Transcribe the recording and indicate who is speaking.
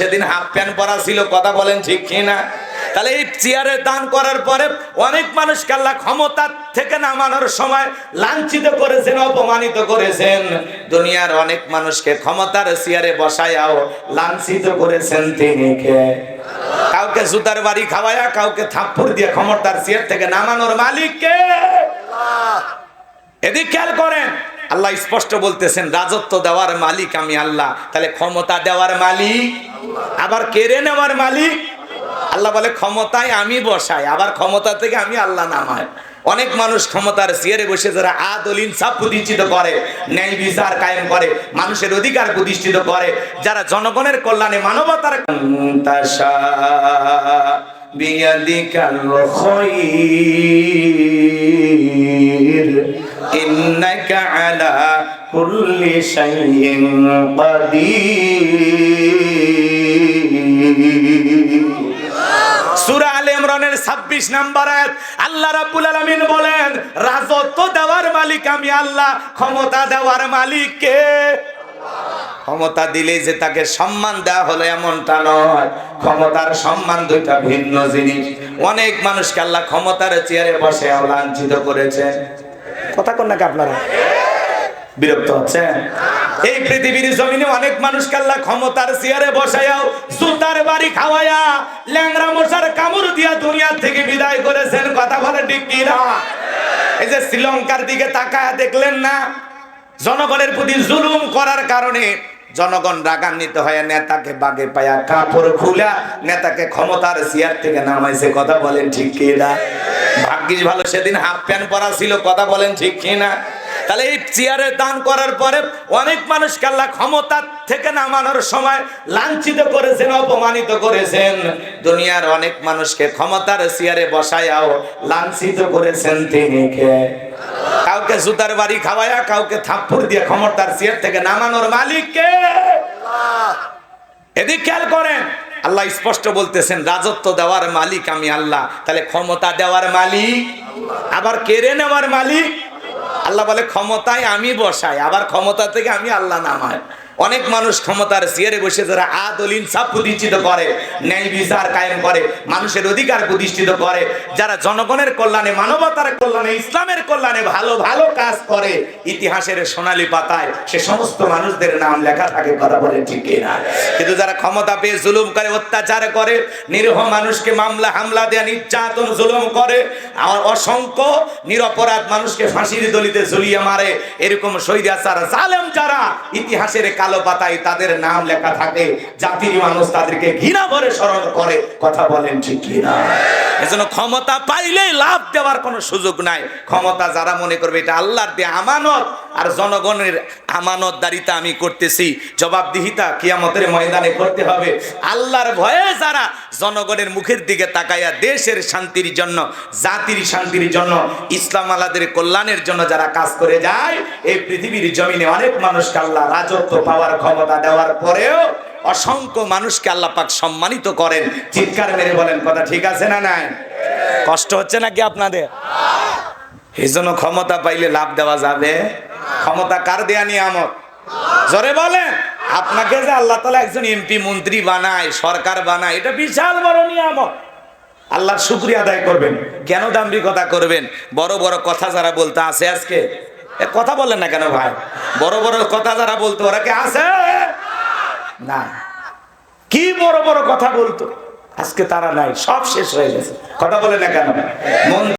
Speaker 1: সেদিন half pant পরা ছিল, কথা বলেন ঠিক কিনা? তাহলে এই চেয়ারে দান করার পরে অনেক মানুষ আল্লাহ ক্ষমতা থেকে নামানোর সময় লাঞ্ছিত করেছেন, অপমানিত করেছেন। দুনিয়ার অনেক মানুষকে ক্ষমতার চেয়ারে বসায়াও লাঞ্ছিত করেছেন তিনি কে? কাউকে জুতার বাড়ি খাওয়ায়া, কাউকে থাপ্পড় দিয়ে ক্ষমতার চেয়ার থেকে নামানোর মালিক কে? এদিক খেয়াল করেন আল্লাহ স্পষ্ট বলতেছেন, রাজত্ব দেওয়ার মালিক আমি আল্লাহ। তাহলে ক্ষমতা দেওয়ার মালিক? আবার কেড়ে নেওয়ার মালিক? আল্লাহ বলে, ক্ষমতায় আমি বসাই, আবার ক্ষমতা থেকে আমি আল্লাহ নামাই। অনেক মানুষ ক্ষমতার চেয়ারে বসে যারা আদল ইনসাফ প্রতিষ্ঠিত করে, ন্যায় বিচার কায়েম করে, মানুষের অধিকার প্রতিষ্ঠিত করে, যারা জনগণের কল্যাণে মানবতার বিয়াদিকাল খায়র ইন্নাকা আলা কুল্লি শাইইন কাদির। সূরা আলে ইমরানের 26 নম্বর আয়াত, আল্লাহ রাব্বুল আলামিন বলেন, রাজত্ব দেওয়ার মালিক আমি আল্লাহ, ক্ষমতা দেওয়ার মালিক কে? ক্ষমতা দিলে যে তাকে সম্মান দেওয়া হলো এমনটা নয়। ক্ষমতার সম্মান দুইটা ভিন্ন জিনিস। অনেক মানুষকে আল্লাহ ক্ষমতার চেয়ারে বসে লাঞ্ছিত করেছে কথা কোন নাকি আপনারা? বিরক্ত হচ্ছেন এই পৃথিবীর জমিনে অনেক মানুষকে আল্লাহ ক্ষমতার চেয়ারে বসায়াও, জুতার বাড়ি খাওয়ায়া ল্যাংরা মশার কামড় দিয়া দুনিয়া থেকে বিদায় করেছেন। কথা বলে ঠিক কি না? এই যে শ্রীলঙ্কার দিকে তাকায় দেখলেন না, জনগণের প্রতি জুলুম করার কারণে জনগণ রাগান্বিত হয়ে নেতাকে বাগে পায়া কাপড় খুলা, নেতাকে ক্ষমতার চেয়ার থেকে নামাইছে। কথা বলেন ঠিক কি না? ভাগ্যিস ভালো সেদিন হাফ প্যান্ট পরা ছিল, কথা বলেন ঠিক কি না তাহলে এই চেয়ারে দান করার পরে অনেক মানুষ আল্লাহ ক্ষমতা থেকে নামানোর সময় লাঞ্ছিত করেছেন, অপমানিত করেছেন। দুনিয়ার অনেক মানুষকে ক্ষমতার চেয়ারে বসায়াও লাঞ্ছিত করেছেন তিনি কে কাউকে জুতার বাড়ি খাওয়ায়া, কাউকে থাপ্পড় দিয়ে ক্ষমতার চেয়ার থেকে নামানোর মালিক কে এদিক খেয়াল করেন আল্লাহ স্পষ্ট বলতেছেন, রাজত্ব দেওয়ার মালিক আমি আল্লাহ। তাহলে ক্ষমতা দেওয়ার মালিক? আবার কেড়ে নেওয়ার মালিক? আল্লাহ বলে, ক্ষমতায় আমি বসাই, আবার ক্ষমতা থেকে আমি আল্লাহ নামাই। অনেক মানুষ ক্ষমতার চেয়ারে বসে যারা আদল ইনসাফ প্রতিষ্ঠিত করে, ন্যায় বিচার কায়েম করে, মানুষের অধিকার প্রতিষ্ঠিত করে, যারা জনগণের কল্যাণে, মানবতার কল্যাণে, ইসলামের কল্যাণে ভালো ভালো কাজ করে, ইতিহাসের সোনালী পাতায় সে সমস্ত মানুষদের নাম লেখা থাকে, কথা বলে ঠিক না কিন্তু যারা ক্ষমতা পেয়ে জুলুম করে, অত্যাচার করে, নিরীহ মানুষকে মামলা, হামলা দেয়া, নির্যাতন, জুলুম করে, আর অসংখ্য নিরপরাধ মানুষকে ফাঁসির দলিতে ঝুলিয়ে মারে, এরকম শহীদ আসার জালেম যারা ইতিহাসের কালো পাতায় তাদের নাম লেখা থাকে, জাতির মানুষ তাদেরকে ঘৃণা ভরে স্মরণ করে। কথা বলেন ঠিক না এজন্য ক্ষমতা পাইলেই লাভ দেওয়ার কোনো সুযোগ নাই। ক্ষমতা যারা মনে করবে এটা আল্লাহর দিয়ে আমানত আর জনগণের আমানতদারিতা আমি করতেছি। জবাবদিহিতা কিয়ামতের ময়দানে করতে হবে। আল্লাহর ভয়ে যারা জনগণের মুখের দিকে তাকাইয়া দেশের শান্তির জন্য, জাতির শান্তির জন্য, ইসলাম আলাদের কল্যাণের জন্য যারা কাজ করে যায়, এই পৃথিবীর জমিনে অনেক মানুষকে আল্লাহ রাজত্ব পাওয়ার ক্ষমতা দেওয়ার পরেও অসংখ্য মানুষকে আল্লাহ পাক সম্মানিত করেন। চিৎকার মেরে বলেন, কথা ঠিক আছে না নাই? কষ্ট হচ্ছে নাকি আপনাদের? এই জন্য ক্ষমতা পাইলে লাভ দেওয়া যাবে? ক্ষমতা কার দেয়া নিয়ামত? জোরে বলেন। আপনাকে যে আল্লাহ তালা একজন এমপি মন্ত্রী বানায়, সরকার বানায়, এটা বিশাল বড় নিয়ামত। আল্লাহর শুক্রিয়া আদায় করবেন। কেন দাম্ভিকতা করবেন? বড় বড় কথা যারা বলতে আছে আজকে। কথা বলেন না কেন ভাই? বড় বড় কথা যারা বলতো, ওরা কি আছে? না। কি বড় বড় কথা বলতো? আজকে তারা নাই, সব শেষ হয়ে গেছে। কথা বলে না কেন?